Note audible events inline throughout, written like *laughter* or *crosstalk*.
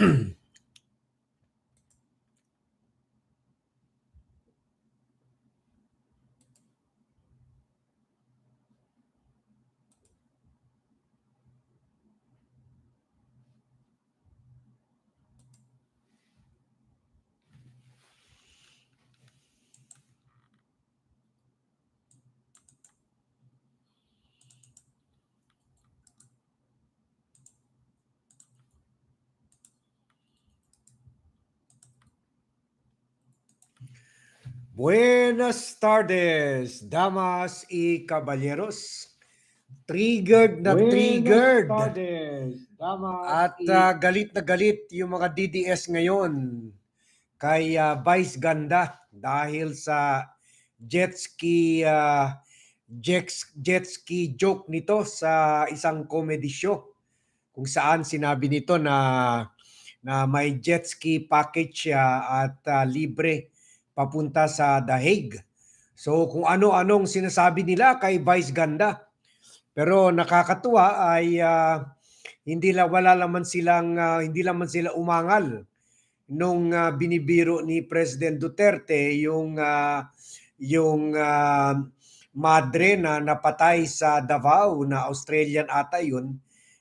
Mm-hmm. *clears throat* Buenas tardes, damas y caballeros. Triggered na triggered. At ah, galit na galit yung mga DDS ngayon kay ah, Vice Ganda dahil sa jet ski ah, jet, jet ski joke nito sa isang comedy show kung saan sinabi nito na na may jet ski package siya at ah, libre papunta sa The Hague. So kung ano-anong sinasabi nila kay Vice Ganda. Pero nakakatuwa ay ah, hindi la wala naman silang ah, hindi naman sila umangal nung ah, binibiro ni President Duterte yung ah, yung ah, madre na napatay sa Davao na Australian ata yun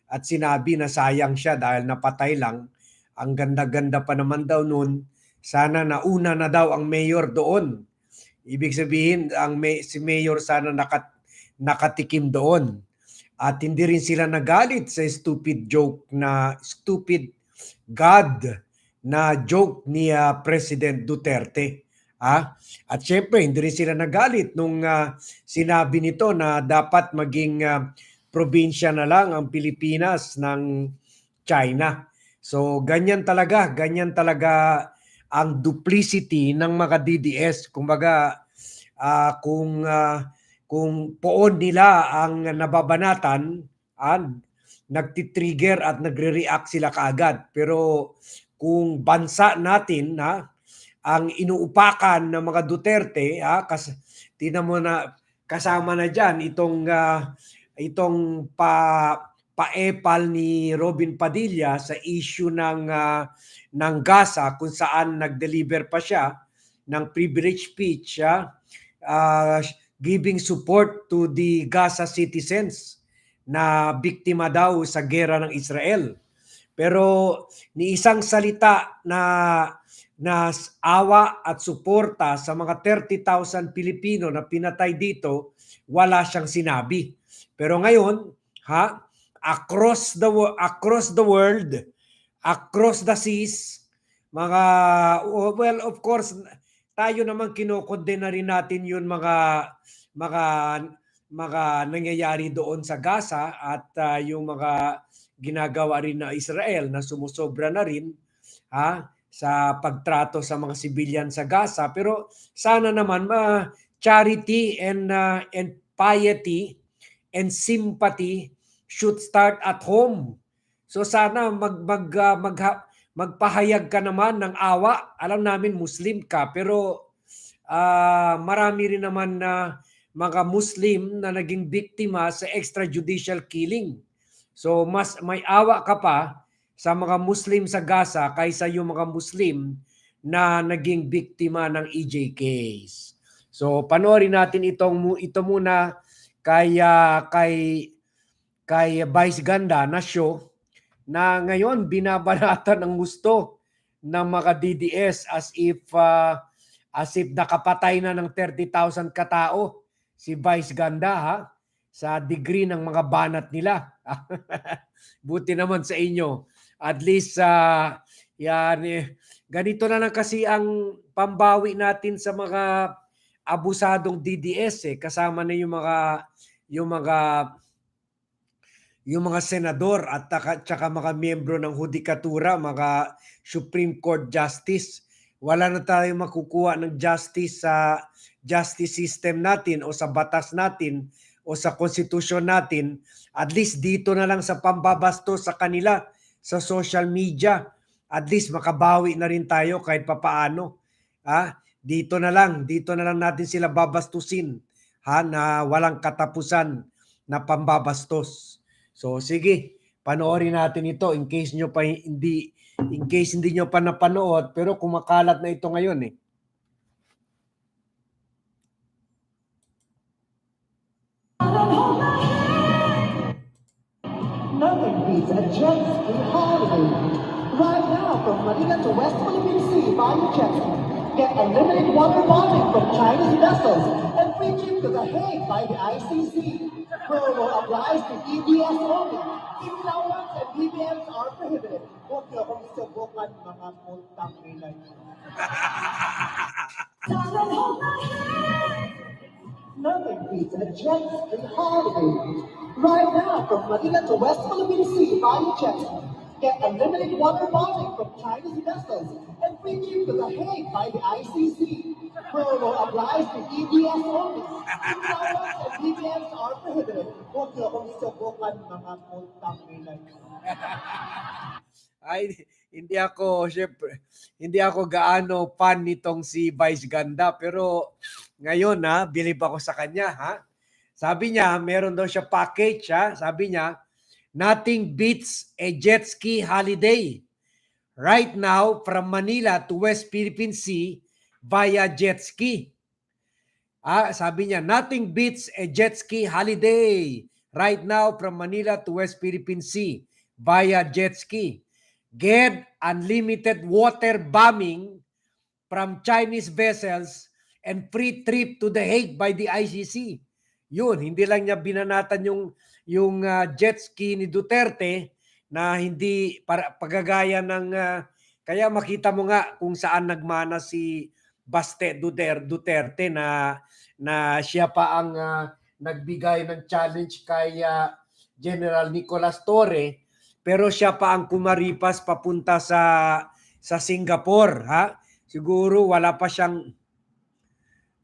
at sinabi na sayang siya dahil napatay lang. Ang ganda-ganda pa naman daw noon. Sana nauna na daw ang mayor doon. Ibig sabihin ang may, si mayor sana nakat, nakatikim doon. At hindi rin sila nagalit sa stupid joke na stupid God na joke ni ah, President Duterte. Ah, at syempre hindi rin sila nagalit nung ah, sinabi nito na dapat maging ah, probinsya na lang ang Pilipinas ng China. So ganyan talaga, ganyan talaga ang duplicity ng mga DDS. Kumbaga ah, kung ah, kung poon nila ang nababanatan, ah, nagtitrigger at nagre-react sila kaagad. Pero kung bansa natin na ang inuupakan ng mga Duterte, ah, kas, tinan mo na kasama na diyan itong ah, itong pa paepal ni Robin Padilla sa issue ng ah, ng Gaza kung saan nag-deliver pa siya ng privilege speech ah, ah, giving support to the Gaza citizens na biktima daw sa gera ng Israel. Pero ni isang salita na na awa at suporta sa mga 30,000 Pilipino na pinatay dito, wala siyang sinabi. Pero ngayon, ha, across the across the world, across the seas, mga oh, well of course tayo naman kinokondena rin natin yun mga mga mga nangyayari doon sa Gaza at ah, yung mga ginagawa rin na Israel na sumusobra na rin ha sa pagtrato sa mga civilian sa Gaza pero sana naman ma charity and ah, and piety and sympathy should start at home. So sana mag mag ah, magha- magpahayag ka naman ng awa. Alam namin Muslim ka pero ah, marami rin naman na mga Muslim na naging biktima sa extrajudicial killing. So mas may awa ka pa sa mga Muslim sa Gaza kaysa yung mga Muslim na naging biktima ng EJ case. So panoorin natin itong ito muna kay ah, kay kay Vice Ganda na show na ngayon binabanatan ng gusto ng mga DDS as if ah, as if nakapatay na ng 30,000 katao si Vice Ganda ha sa degree ng mga banat nila. *laughs* Buti naman sa inyo. At least sa yan eh, ganito na lang kasi ang pambawi natin sa mga abusadong DDS eh kasama na yung mga yung mga yung mga senador at tsaka mga miyembro ng hudikatura, mga Supreme Court Justice. Wala na tayo makukuha ng justice sa justice system natin o sa batas natin o sa konstitusyon natin. At least dito na lang sa pambabasto sa kanila sa social media. At least makabawi na rin tayo kahit papaano. Ha? Dito na lang, dito na lang natin sila babastusin ha na walang katapusan na pambabastos. So sige, panoorin natin ito in case nyo pa hindi in case hindi nyo pa napanood, pero kumakalat na ito ngayon eh. Nothing beats a jet ski holiday. Right now, from Manila to West Philippine Sea by jet ski. Get unlimited water bonding from Chinese vessels and free trip to The Hague by the ICC. Promo applies to EBS only. Allowance and BBMs are prohibited. Huwag niyo akong subukan mga putang ina niyo. Nothing beats a jet ski holiday. Right now, from Manila to West Philippine Sea by your jet ski. Get unlimited water bonding from Chinese vessels and free trip to The Hague by the ICC. Promo applies to EBS only. Allowance and BBMs are prohibited. Huwag niyo akong subukan mga putang ina niyo. *laughs* Ay, hindi ako, syempre, hindi ako gaano fan nitong si Vice Ganda. Pero ngayon ha, bilib ako sa kanya ha. Sabi niya, meron daw siya package ha. Sabi niya, nothing beats a jet ski holiday. Right now, from Manila to West Philippine Sea via jet ski. Ah, sabi niya, nothing beats a jet ski holiday. Right now, from Manila to West Philippine Sea via jet ski. Get unlimited water bombing from Chinese vessels and free trip to The Hague by the ICC. Yun, hindi lang niya binanatan yung yung ah, jet ski ni Duterte na hindi para pagagaya ng ah, kaya makita mo nga kung saan nagmana si Baste Duter- Duterte na na siya pa ang ah, nagbigay ng challenge kay ah, General Nicolas Torre pero siya pa ang kumaripas papunta sa sa Singapore ha? Siguro wala pa siyang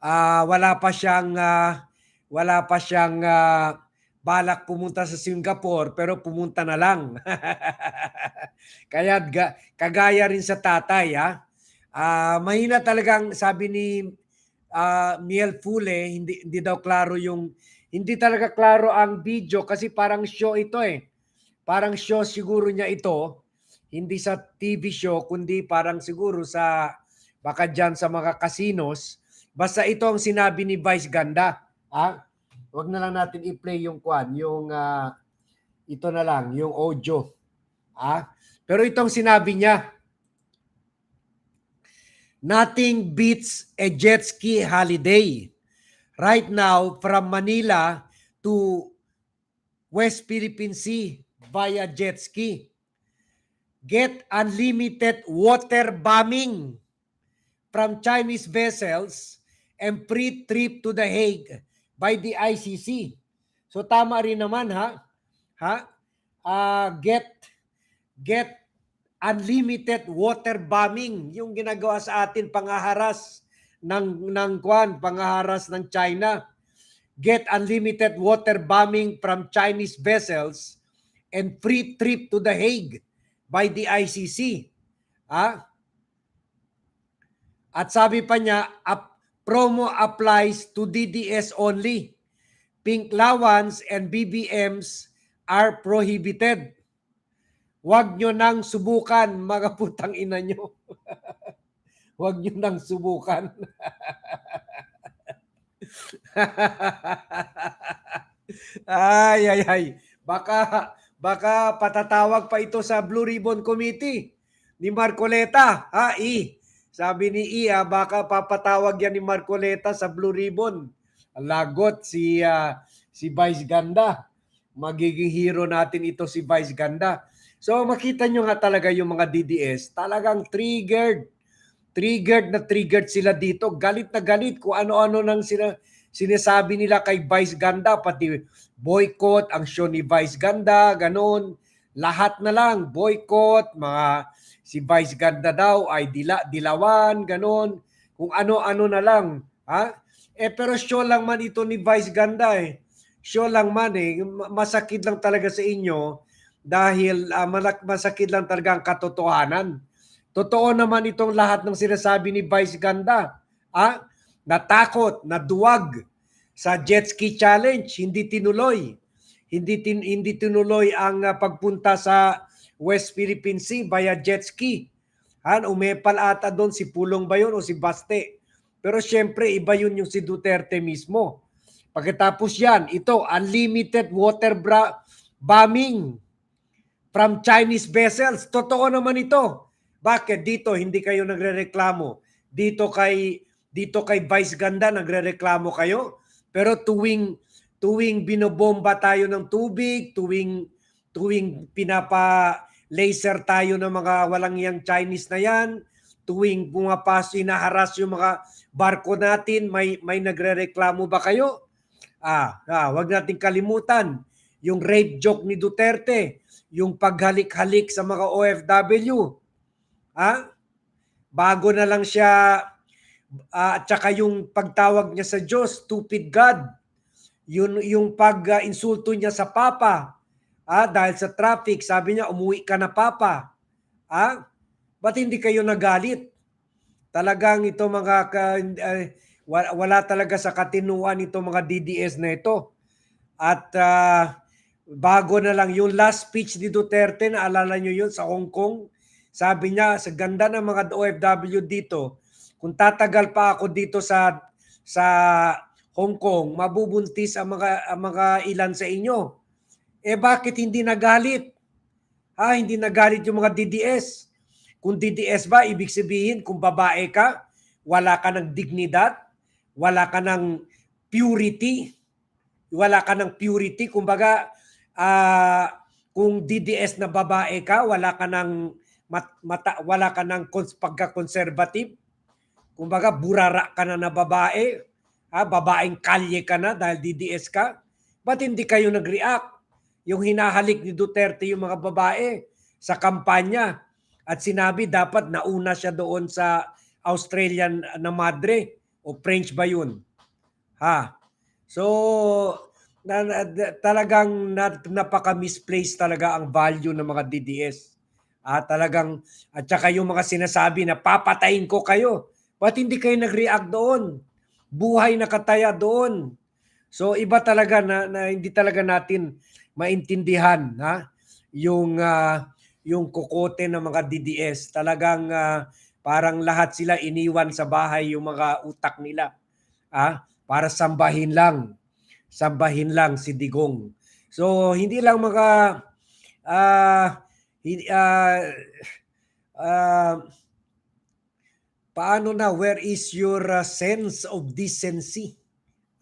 ah, wala pa siyang ah, wala pa siyang ah, balak pumunta sa Singapore pero pumunta na lang. *laughs* Kaya ga, kagaya rin sa tatay ha. Ah, mahina talagang sabi ni ah, Miel Fule hindi hindi daw klaro yung hindi talaga klaro ang video kasi parang show ito eh. Parang show siguro niya ito, hindi sa TV show kundi parang siguro sa baka diyan sa mga casinos. Basta ito ang sinabi ni Vice Ganda. Ah, wag na lang natin i-play yung kwan, yung ah, ito na lang, yung audio. Ah, pero itong sinabi niya, Nothing beats a jet ski holiday. Right now, from Manila to West Philippine Sea via jet ski. Get unlimited water bombing from Chinese vessels and free trip to The Hague by the ICC. So tama rin naman ha. Ha? Ah, get get unlimited water bombing yung ginagawa sa atin pangaharas ng ng kwan pangaharas ng China get unlimited water bombing from Chinese vessels and free trip to The Hague by the ICC ah at sabi pa niya up, promo applies to DDS only pink lawans and BBMs are prohibited Huwag nyo nang subukan, mga *laughs* putang ina nyo. *laughs* Huwag nyo nang subukan. *laughs* ay, ay, ay. Baka, baka patatawag pa ito sa Blue Ribbon Committee ni Marcoleta. Ha, I. Sabi ni I, ah, baka papatawag yan ni Marcoleta sa Blue Ribbon. Lagot si, ah, si Vice Ganda. Magiging hero natin ito si Vice Ganda. So makita nyo nga talaga yung mga DDS, talagang triggered. Triggered na triggered sila dito. Galit na galit kung ano-ano nang sina, sinasabi nila kay Vice Ganda, pati boycott ang show ni Vice Ganda, ganun. Lahat na lang, boycott, mga si Vice Ganda daw ay dila, dilawan, ganun. Kung ano-ano na lang. Ha? Eh pero show lang man ito ni Vice Ganda eh. Show lang man eh. Masakit lang talaga sa inyo dahil uh, masakit lang talaga ang katotohanan. Totoo naman itong lahat ng sinasabi ni Vice Ganda. Ah, natakot, naduwag sa jet ski challenge, hindi tinuloy. Hindi tin, hindi tinuloy ang uh, pagpunta sa West Philippine Sea via jet ski. Han, umepal ata doon si Pulong ba yun o si Baste. Pero syempre, iba yun yung si Duterte mismo. Pagkatapos yan, ito, unlimited water bombing from Chinese vessels. Totoo naman ito. Bakit? Dito, hindi kayo nagre-reklamo. Dito kay dito kay Vice Ganda nagre-reklamo kayo. Pero tuwing tuwing binobomba tayo ng tubig, tuwing tuwing pinapa laser tayo ng mga walang yang Chinese na yan, tuwing pumapas inaharas yung mga barko natin, may may nagrereklamo ba kayo? Ah, ah, wag nating kalimutan yung rape joke ni Duterte, yung paghalik-halik sa mga OFW. Ah? Bago na lang siya ah, at saka yung pagtawag niya sa Diyos, stupid God. Yun yung pag-insulto niya sa Papa. Ah, dahil sa traffic, sabi niya, umuwi ka na Papa. Ah? Ba't hindi kayo nagalit? Talagang ito mga ka, eh, wala, talaga sa katinuan ito mga DDS na ito. At ah, bago na lang yung last speech ni Duterte, naalala nyo yun sa Hong Kong? Sabi niya, sa ganda ng mga OFW dito, kung tatagal pa ako dito sa sa Hong Kong, mabubuntis ang mga ang mga ilan sa inyo. Eh bakit hindi nagalit? Ha, hindi nagalit yung mga DDS. Kung DDS ba, ibig sabihin kung babae ka, wala ka ng dignidad, wala ka ng purity, wala ka ng purity, kumbaga ah kung DDS na babae ka, wala ka ng mat, mata, wala ka ng cons- pagka-conservative, kumbaga burara ka na na babae, ha, babaeng kalye ka na dahil DDS ka, ba't hindi kayo nag-react? Yung hinahalik ni Duterte yung mga babae sa kampanya at sinabi dapat nauna siya doon sa Australian na madre o French ba yun? Ha? So, na, na- talagang na, napaka-misplaced talaga ang value ng mga DDS. Ah, talagang, at saka yung mga sinasabi na papatayin ko kayo. Ba't hindi kayo nag-react doon? Buhay na kataya doon. So iba talaga na, na hindi talaga natin maintindihan ha yung ah, yung kukote ng mga DDS. Talagang ah, parang lahat sila iniwan sa bahay yung mga utak nila. Ah, para sambahin lang. Sambahin lang si Digong. So hindi lang mga hindi ah ah, paano na where is your ah, sense of decency?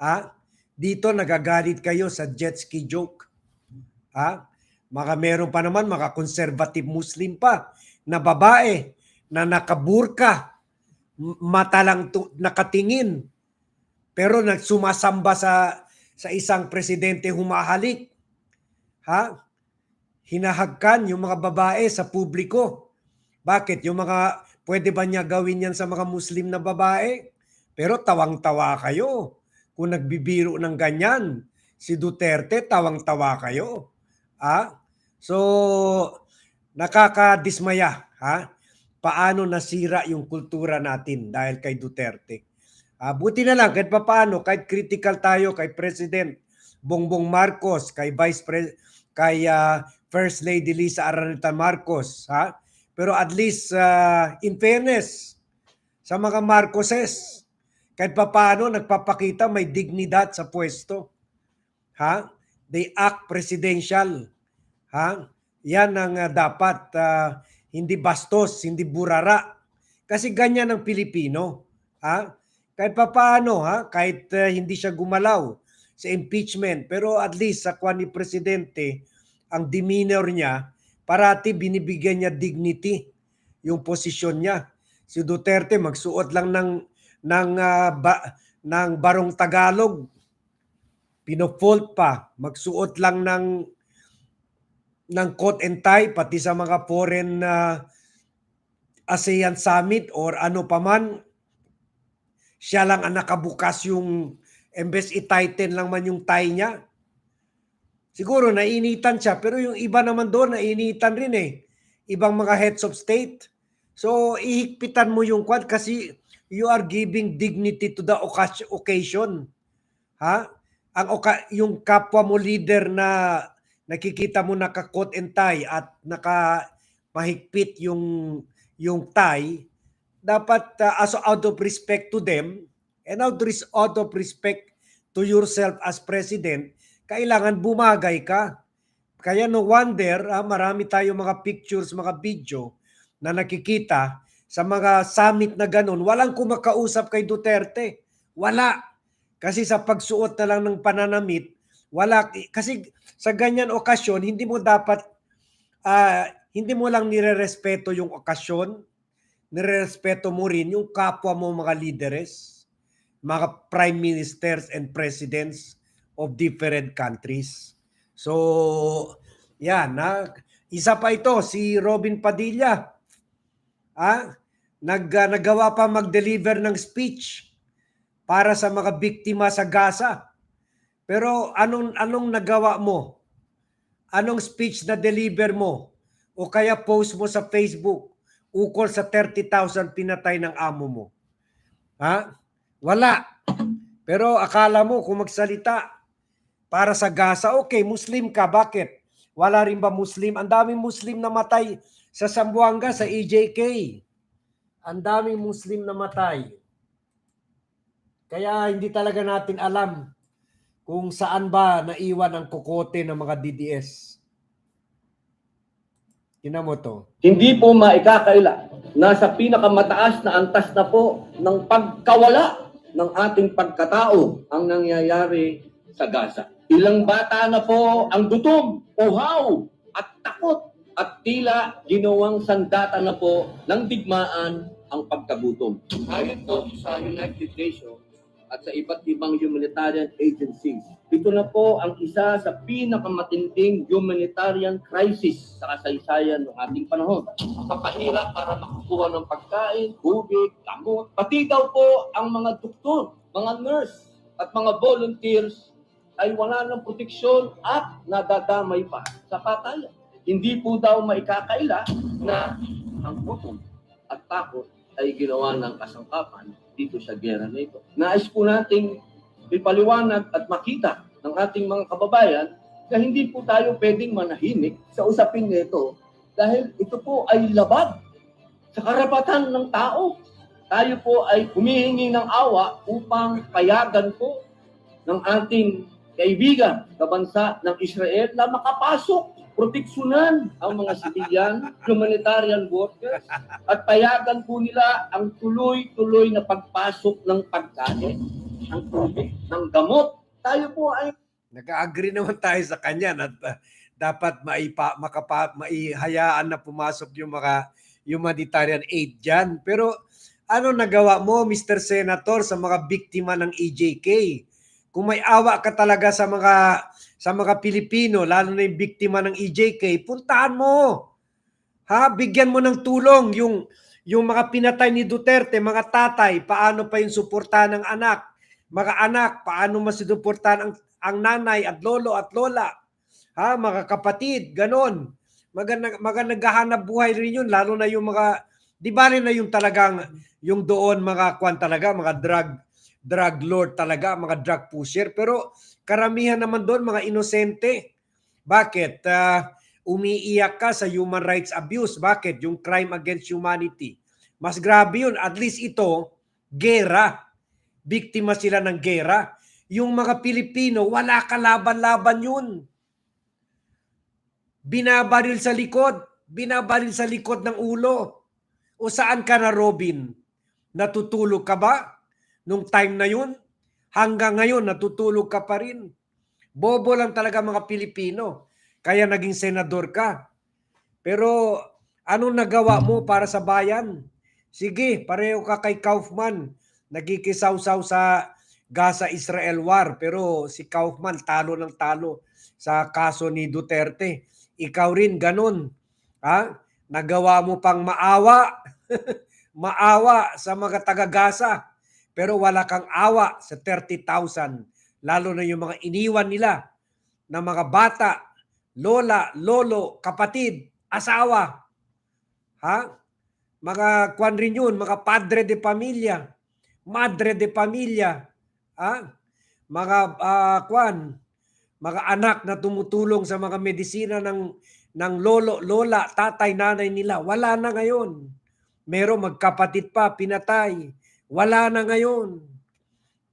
Ha? Dito nagagalit kayo sa jet ski joke. Ha? Mga meron pa naman mga conservative Muslim pa na babae na nakaburka, mata lang tu- nakatingin, pero nagsumasamba sa sa isang presidente humahalik. Ha? Hinahagkan yung mga babae sa publiko. Bakit? Yung mga, pwede ba niya gawin yan sa mga Muslim na babae? Pero tawang-tawa kayo. Kung nagbibiro ng ganyan, si Duterte, tawang-tawa kayo. Ah? So, nakakadismaya. Ha? Paano nasira yung kultura natin dahil kay Duterte. Ah, buti na lang, kahit pa paano, kahit critical tayo kay President Bongbong Marcos, kay Vice President, kay ah, First Lady Lisa Araneta Marcos, ha? Pero at least ah, in fairness sa mga Marcoses, kahit pa paano nagpapakita may dignidad sa pwesto. Ha? They act presidential. Ha? Yan ang ah, dapat ah, hindi bastos, hindi burara. Kasi ganyan ang Pilipino. Ha? Kahit pa paano, ha? kahit ah, hindi siya gumalaw sa impeachment, pero at least sa kwan ni Presidente, ang demeanor niya, parati binibigyan niya dignity yung posisyon niya. Si Duterte magsuot lang ng ng ah, ba, ng barong Tagalog. Pinofault pa, magsuot lang ng ng coat and tie pati sa mga foreign na ASEAN summit or ano paman siya lang ang nakabukas yung embes i-tighten lang man yung tie niya. Siguro nainitan siya pero yung iba naman doon nainitan rin eh. Ibang mga heads of state. So ihigpitan mo yung quad kasi you are giving dignity to the occasion. Ha? Ang yung kapwa mo leader na nakikita mo naka-coat and tie at naka mahigpit yung yung tie, dapat uh, as out of respect to them and out out of respect to yourself as president, kailangan bumagay ka. Kaya no wonder, ah, marami tayong mga pictures, mga video na nakikita sa mga summit na ganun. Walang kumakausap kay Duterte. Wala. Kasi sa pagsuot na lang ng pananamit, wala. Kasi sa ganyan okasyon, hindi mo dapat, ah, hindi mo lang nirerespeto yung okasyon, nirerespeto mo rin yung kapwa mo mga leaders, mga prime ministers and presidents of different countries. So, yan. Na, isa pa ito, si Robin Padilla. Ah, nag, ah, nagawa pa mag-deliver ng speech para sa mga biktima sa Gaza. Pero anong anong nagawa mo? Anong speech na deliver mo? O kaya post mo sa Facebook ukol sa 30,000 pinatay ng amo mo? Ha? Wala. Pero akala mo kung magsalita para sa Gaza, okay, Muslim ka, bakit? Wala rin ba Muslim? Ang daming Muslim na matay sa Zamboanga, sa EJK. Ang daming Muslim na matay. Kaya hindi talaga natin alam kung saan ba naiwan ang kukote ng mga DDS. Tinan mo to. Hindi po maikakaila. Nasa pinakamataas na antas na po ng pagkawala ng ating pagkatao ang nangyayari sa Gaza. Ilang bata na po ang gutom, uhaw, at takot at tila ginawang sandata na po ng digmaan ang pagkagutom. Ayon po sa United Nations at sa iba't ibang humanitarian agencies, ito na po ang isa sa pinakamatinding humanitarian crisis sa kasaysayan ng ating panahon. Kapahirap para makakuha ng pagkain, tubig, gamot, pati daw po ang mga doktor, mga nurse, at mga volunteers ay wala ng proteksyon at nadadamay pa sa patayan. Hindi po daw maikakaila na ang gutom at takot ay ginawa ng kasangkapan dito sa gera na ito. Nais po nating ipaliwanag at makita ng ating mga kababayan na hindi po tayo pwedeng manahimik sa usapin nito dahil ito po ay labag sa karapatan ng tao. Tayo po ay humihingi ng awa upang payagan po ng ating kaibigan sa bansa ng Israel na makapasok, proteksyonan ang mga sibilyan, humanitarian workers, at payagan po nila ang tuloy-tuloy na pagpasok ng pagkain, ng tubig, ng gamot. Tayo po ay Nag-agree naman tayo sa kanya na uh, dapat maipa, makapa, maihayaan na pumasok yung mga humanitarian aid dyan. Pero ano nagawa mo, Mr. Senator, sa mga biktima ng EJK? Kung may awa ka talaga sa mga sa mga Pilipino, lalo na yung biktima ng EJK, puntahan mo. Ha, bigyan mo ng tulong yung yung mga pinatay ni Duterte, mga tatay, paano pa yung suportahan ng anak? Mga anak, paano masusuportahan ang ang nanay at lolo at lola? Ha, mga kapatid, ganon. Maganda, maganda buhay rin yun, lalo na yung mga, di ba rin na yung talagang, yung doon mga kwan talaga, mga drug, drug lord talaga, mga drug pusher. Pero karamihan naman doon, mga inosente. Bakit? Ah, umiiyak ka sa human rights abuse. Bakit? Yung crime against humanity. Mas grabe yun. At least ito, gera. Biktima sila ng gera. Yung mga Pilipino, wala kalaban-laban yun. Binabaril sa likod. Binabaril sa likod ng ulo. O saan ka na, Robin? Natutulog ka ba? Nung time na yun? Hanggang ngayon, natutulog ka pa rin. Bobo lang talaga mga Pilipino. Kaya naging senador ka. Pero anong nagawa mo para sa bayan? Sige, pareho ka kay Kaufman. Nagkikisaw-saw sa Gaza-Israel war. Pero si Kaufman talo ng talo sa kaso ni Duterte. Ikaw rin ganun. Ha? Nagawa mo pang maawa. *laughs* maawa sa mga taga-Gaza. Pero wala kang awa sa 30,000. Lalo na yung mga iniwan nila na mga bata, lola, lolo, kapatid, asawa. Ha? Mga kwan rin yun, mga padre de pamilya, madre de pamilya, ha? Mga ah, kwan, mga anak na tumutulong sa mga medisina ng ng lolo, lola, tatay, nanay nila. Wala na ngayon. Meron magkapatid pa, pinatay. Wala na ngayon.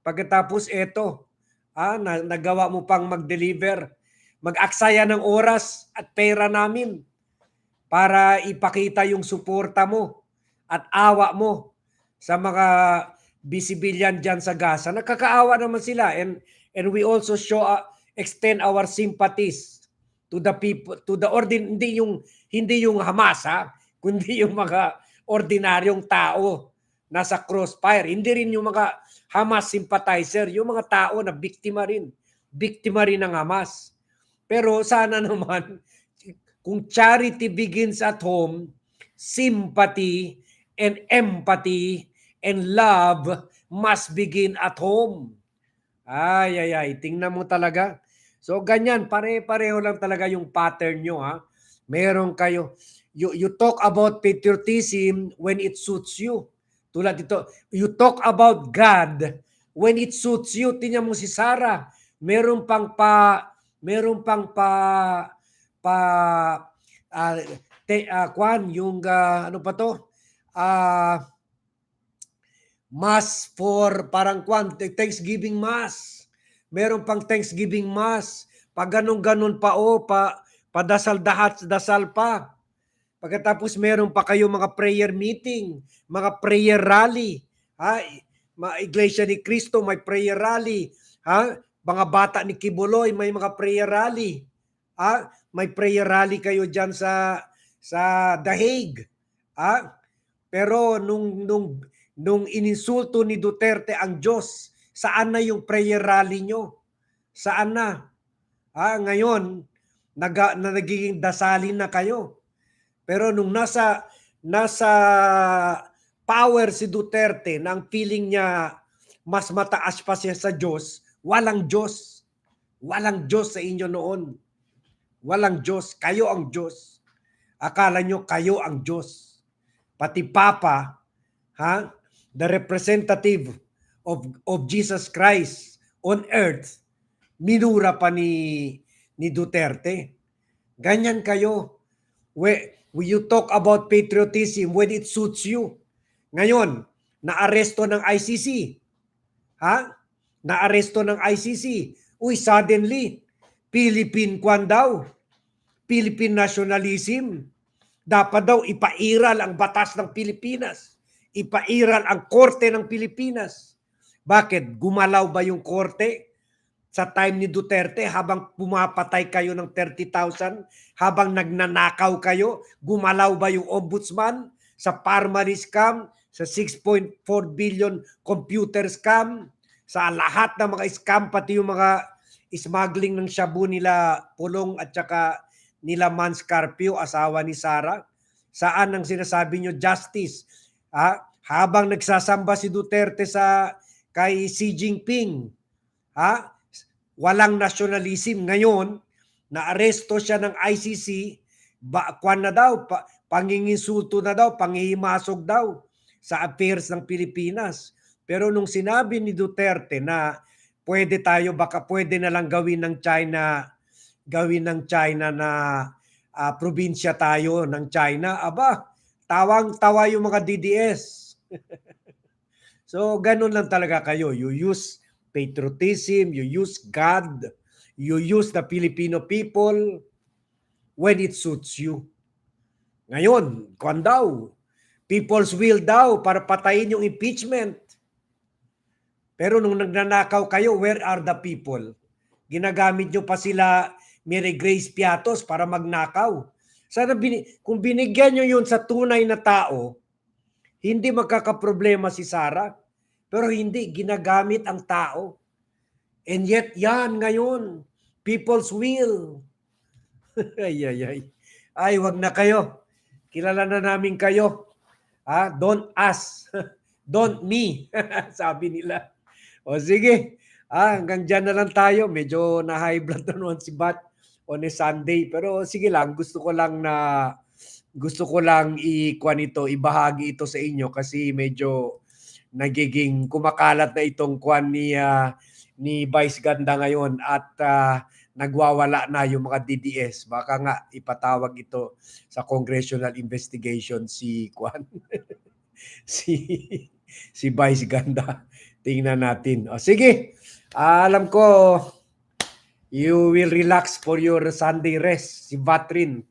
Pagkatapos eto, ah, na, nagawa mo pang mag-deliver, mag-aksaya ng oras at pera namin para ipakita yung suporta mo at awa mo sa mga bisibilyan dyan sa Gaza. Nakakaawa naman sila and and we also show uh, extend our sympathies to the people to the ordin hindi yung hindi yung Hamas ha, kundi yung mga ordinaryong tao nasa crossfire. Hindi rin yung mga Hamas sympathizer, yung mga tao na biktima rin. Biktima rin ng Hamas. Pero sana *laughs* naman kung charity begins at home, sympathy and empathy and love must begin at home. Ay, ay, ay. Tingnan mo talaga. So, ganyan. Pare-pareho lang talaga yung pattern nyo, ha? Meron kayo. You, you talk about patriotism when it suits you. Tulad dito, you talk about God when it suits you. Tingnan mo si Sarah. Meron pang pa, meron pang pa, pa, ah, te, ah, kwan, yung, ah, ano pa to? Ah, mass for parang kwan, Thanksgiving mass. Meron pang Thanksgiving mass. Pag ganun-ganun pa o, pa, padasal dahat, dasal pa. Pagkatapos meron pa kayo mga prayer meeting, mga prayer rally. Ha? Mga Iglesia ni Cristo may prayer rally. Ha? Mga bata ni Kibuloy may mga prayer rally. Ha? May prayer rally kayo diyan sa sa The Hague. Ha? Pero nung nung nung ininsulto ni Duterte ang Diyos, saan na yung prayer rally nyo? Saan na? Ah, ngayon, naga, na nagiging dasalin na kayo. Pero nung nasa nasa power si Duterte na ang feeling niya mas mataas pa siya sa Diyos, walang Diyos. Walang Diyos sa inyo noon. Walang Diyos. Kayo ang Diyos. Akala nyo kayo ang Diyos. Pati Papa, ha? the representative of of Jesus Christ on earth minura pa ni ni Duterte ganyan kayo we, you talk about patriotism when it suits you? Ngayon naaresto ng ICC ha? Naaresto ng ICC uy suddenly Philippine kwan daw. Philippine nationalism. Dapat daw ipairal ang batas ng Pilipinas. Ipairal ang korte ng Pilipinas. Bakit? Gumalaw ba yung korte sa time ni Duterte habang pumapatay kayo ng 30,000? Habang nagnanakaw kayo? Gumalaw ba yung ombudsman sa Parmary scam? Sa 6.4 billion computer scam? Sa lahat ng mga scam, pati yung mga smuggling ng shabu nila Pulong at saka nila Mans Carpio, asawa ni Sara? Saan ang sinasabi nyo justice? ha, habang nagsasamba si Duterte sa kay Xi Jinping, ha, walang nationalism ngayon, naaresto siya ng ICC, ba, kwan na daw, pa, panginginsulto na daw, panghihimasog daw sa affairs ng Pilipinas. Pero nung sinabi ni Duterte na pwede tayo, baka pwede na lang gawin ng China, gawin ng China na ah, probinsya tayo ng China, aba, tawang-tawa yung mga DDS. *laughs* so, ganun lang talaga kayo. You use patriotism, you use God, you use the Filipino people when it suits you. Ngayon, kwan daw, people's will daw para patayin yung impeachment. Pero nung nagnanakaw kayo, where are the people? Ginagamit nyo pa sila Mary Grace Piatos para magnakaw. Sana bini, kung binigyan nyo yun sa tunay na tao, hindi magkakaproblema si Sarah. Pero hindi, ginagamit ang tao. And yet, yan ngayon, people's will. *laughs* ay, ay, ay. Ay, wag na kayo. Kilala na namin kayo. Ha? Don't us. *laughs* Don't me. *laughs* Sabi nila. O sige. Ah, hanggang dyan na lang tayo. Medyo na high blood na naman si Bat on a Sunday. Pero sige lang, gusto ko lang na gusto ko lang i-kuan ito, ibahagi ito sa inyo kasi medyo nagiging kumakalat na itong kuan ni ah, ni Vice Ganda ngayon at ah, nagwawala na yung mga DDS. Baka nga ipatawag ito sa congressional investigation si Kwan. *laughs* si si Vice Ganda. Tingnan natin. O sige. Ah, alam ko you will relax for your Sunday rest. Si Vatrin.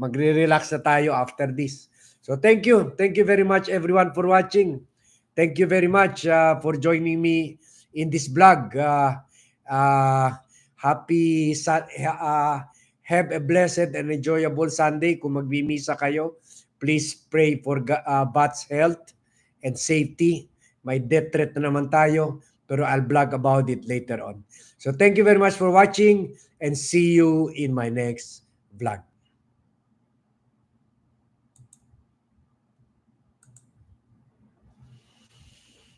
Magre-relax na tayo after this. So thank you. Thank you very much everyone for watching. Thank you very much uh, for joining me in this vlog. Uh, uh, happy uh, have a blessed and enjoyable Sunday. Kung magbimisa kayo, please pray for uh, Bat's health and safety. May death threat na naman tayo, pero I'll vlog about it later on. So thank you very much for watching and see you in my next vlog.